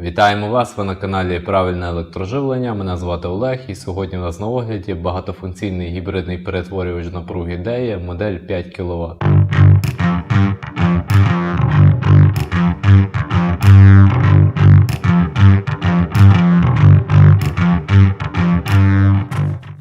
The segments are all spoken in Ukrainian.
Вітаємо вас! Ви на каналі Правильне електроживлення. Мене звати Олег, і сьогодні у нас на огляді багатофункційний гібридний перетворювач напруги DEA модель 5 кВт.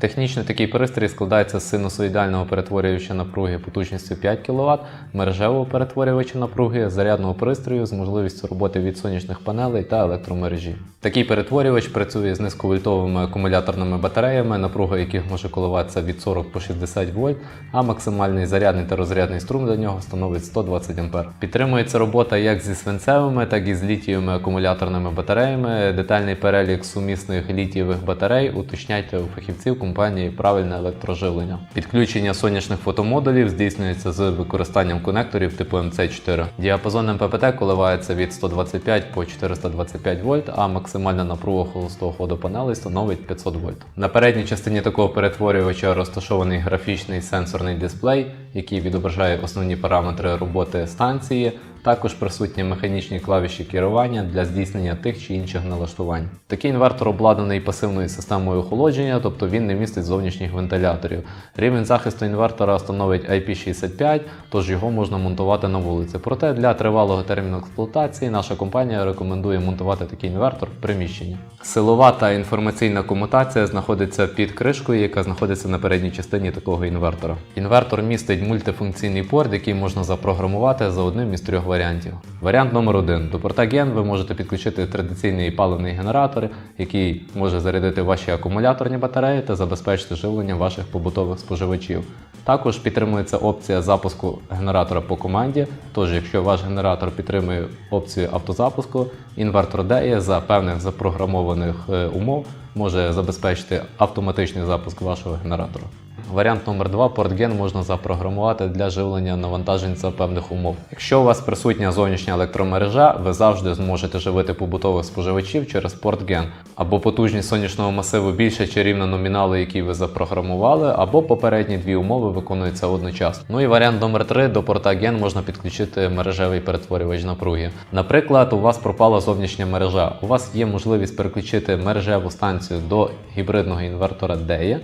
Технічно такий пристрій складається з синусоїдального перетворювача напруги потужністю 5 кВт, мережевого перетворювача напруги, зарядного пристрою з можливістю роботи від сонячних панелей та електромережі. Такий перетворювач працює з низьковольтовими акумуляторними батареями, напруга яких може коливатися від 40 по 60 вольт, а максимальний зарядний та розрядний струм для нього становить 120 А. Підтримується робота як зі свинцевими, так і з літієвими акумуляторними батареями. Детальний перелік сумісних літієвих батарей уточняйте у фахівців компанії правильне електроживлення. Підключення сонячних фотомодулів здійснюється з використанням конекторів типу МЦ4. Діапазон МППТ коливається від 125 по 425 вольт, а максимальна напруга холостого ходу панелей становить 500 вольт. На передній частині такого перетворювача розташований графічний сенсорний дисплей, який відображає основні параметри роботи станції. Також присутні механічні клавіші керування для здійснення тих чи інших налаштувань. Такий інвертор обладнаний пасивною системою охолодження, тобто він не містить зовнішніх вентиляторів. Рівень захисту інвертора становить IP65, тож його можна монтувати на вулиці. Проте для тривалого терміну експлуатації наша компанія рекомендує монтувати такий інвертор в приміщенні. Силова та інформаційна комутація знаходиться під кришкою, яка знаходиться на передній частині такого інвертора. Інвертор містить мультифункційний порт, який можна запрограмувати за одним із трьох варіантів. Варіант номер один. До порта GEN ви можете підключити традиційний паливний генератор, який може зарядити ваші акумуляторні батареї та забезпечити живлення ваших побутових споживачів. Також підтримується опція запуску генератора по команді. Тож, якщо ваш генератор підтримує опцію автозапуску, інвертор DEA за певних запрограмованих е, умов може забезпечити автоматичний запуск вашого генератора. Варіант номер 2 портген можна запрограмувати для живлення навантажень за певних умов. Якщо у вас присутня зовнішня електромережа, ви завжди зможете живити побутових споживачів через портген. Або потужність сонячного масиву більше чи рівна номіналу, який ви запрограмували, або попередні дві умови виконуються одночасно. Ну і варіант номер 3 до порта GEN можна підключити мережевий перетворювач напруги. Наприклад, у вас пропала зовнішня мережа. У вас є можливість переключити мережеву станцію до гібридного інвертора DEA,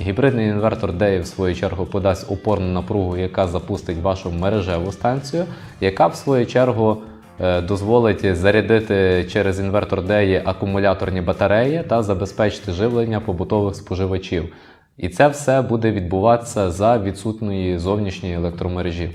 Гібридний інвертор DEA в свою чергу подасть опорну напругу, яка запустить вашу мережеву станцію, яка в свою чергу е, дозволить зарядити через інвертор DEA акумуляторні батареї та забезпечити живлення побутових споживачів. І це все буде відбуватися за відсутної зовнішньої електромережі.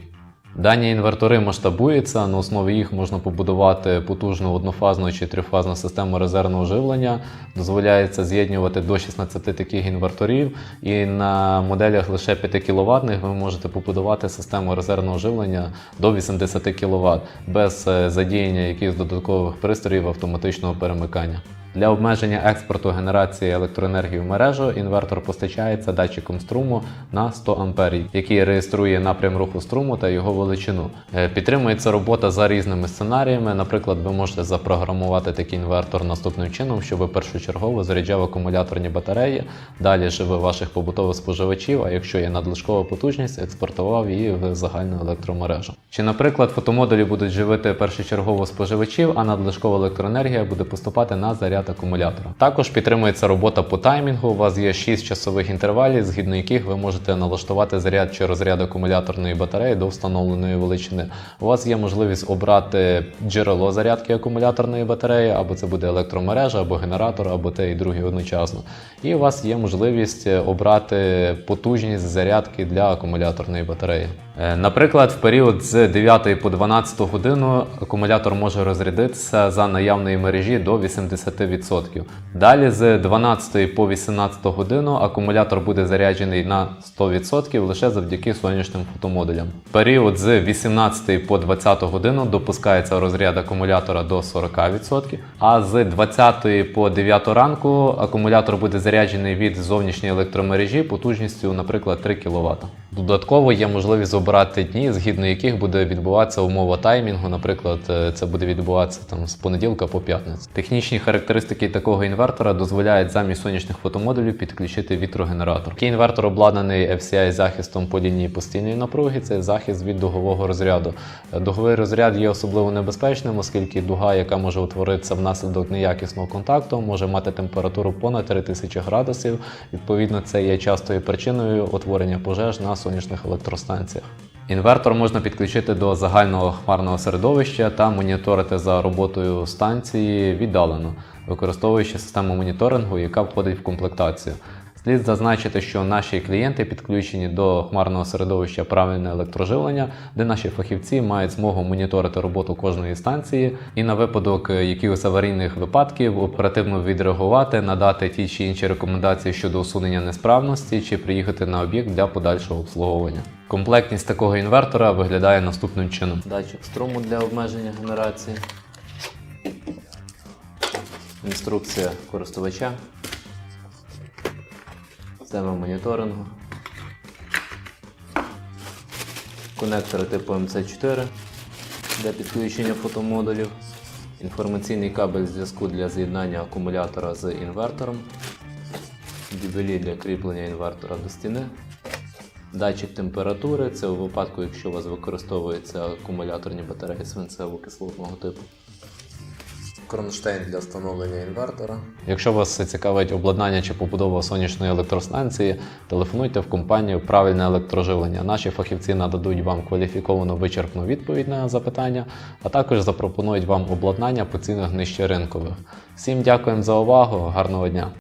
Дані інвертори масштабуються, на основі їх можна побудувати потужну однофазну чи трифазну систему резервного живлення. Дозволяється з'єднувати до 16 таких інверторів, і на моделях лише 5 кВт ви можете побудувати систему резервного живлення до 80 кВт без е, задіяння якихось додаткових пристроїв автоматичного перемикання. Для обмеження експорту генерації електроенергії в мережу інвертор постачається датчиком струму на 100 А, який реєструє напрям руху струму та його величину. Е, Підтримується робота за різними сценаріями. Наприклад, ви можете запрограмувати такий інвертор наступним чином, щоб першочергово заряджав акумуляторні батареї, далі живе ваших побутових споживачів. А якщо є надлишкова потужність, експортував її в загальну електромережу. Чи, наприклад, фотомодулі будуть живити першочергово споживачів, а надлишкова електроенергія буде поступати на заряд акумулятора. Також підтримується робота по таймінгу. У вас є 6 часових інтервалів, згідно яких ви можете налаштувати заряд чи розряд акумуляторної батареї до встановленої величини. У вас є можливість обрати джерело зарядки акумуляторної батареї, або це буде електромережа, або генератор, або те і друге одночасно. І у вас є можливість обрати потужність зарядки для акумуляторної батареї. Е, Наприклад, в період з 9 по 12 годину акумулятор може розрядитися за наявної мережі до 80%. Далі з 12 по 18 годину акумулятор буде заряджений на 100% лише завдяки сонячним фотомодулям. В період з 18 по 20 годину допускається розряд акумулятора до 40%, а з 20 по 9 ранку акумулятор буде заряджений від зовнішньої електромережі потужністю, наприклад, 3 кВт. Додатково є можливість обирати дні, згідно яких буде відбуватися умова таймінгу. Наприклад, е, це буде відбуватися там з понеділка по п'ятницю. Технічні характеристики такого інвертора дозволяють замість сонячних фотомодулів підключити вітрогенератор. Такий інвертор обладнаний FCI захистом по лінії постійної напруги. Це захист від дугового розряду. Е, Дуговий розряд є особливо небезпечним, оскільки дуга, яка може утворитися внаслідок неякісного контакту, може мати температуру понад 3000 градусів. Відповідно, це є частою причиною утворення пожеж на сонячних електростанціях. Інвертор можна підключити до загального хмарного середовища та моніторити за роботою станції віддалено, використовуючи систему моніторингу, яка входить в комплектацію. Слід зазначити, що наші клієнти підключені до хмарного середовища правильне електроживлення, де наші фахівці мають змогу моніторити роботу кожної станції і на випадок якихось аварійних випадків оперативно відреагувати, надати ті чи інші рекомендації щодо усунення несправності чи приїхати на об'єкт для подальшого обслуговування. Комплектність такого інвертора виглядає наступним чином: датчик струму для обмеження генерації, інструкція користувача система моніторингу, конектори типу MC4 для підключення фотомодулів, інформаційний кабель зв'язку для з'єднання акумулятора з інвертором, дюбелі для кріплення інвертора до стіни, датчик температури. Це у випадку, якщо у вас використовуються акумуляторні батареї свинцево-кислотного типу кронштейн для встановлення інвертора. Якщо вас цікавить обладнання чи побудова сонячної електростанції, телефонуйте в компанію Правильне електроживлення. Наші фахівці нададуть вам кваліфіковану вичерпну відповідь на запитання, а також запропонують вам обладнання по цінах нижче ринкових. Всім дякуємо за увагу, гарного дня!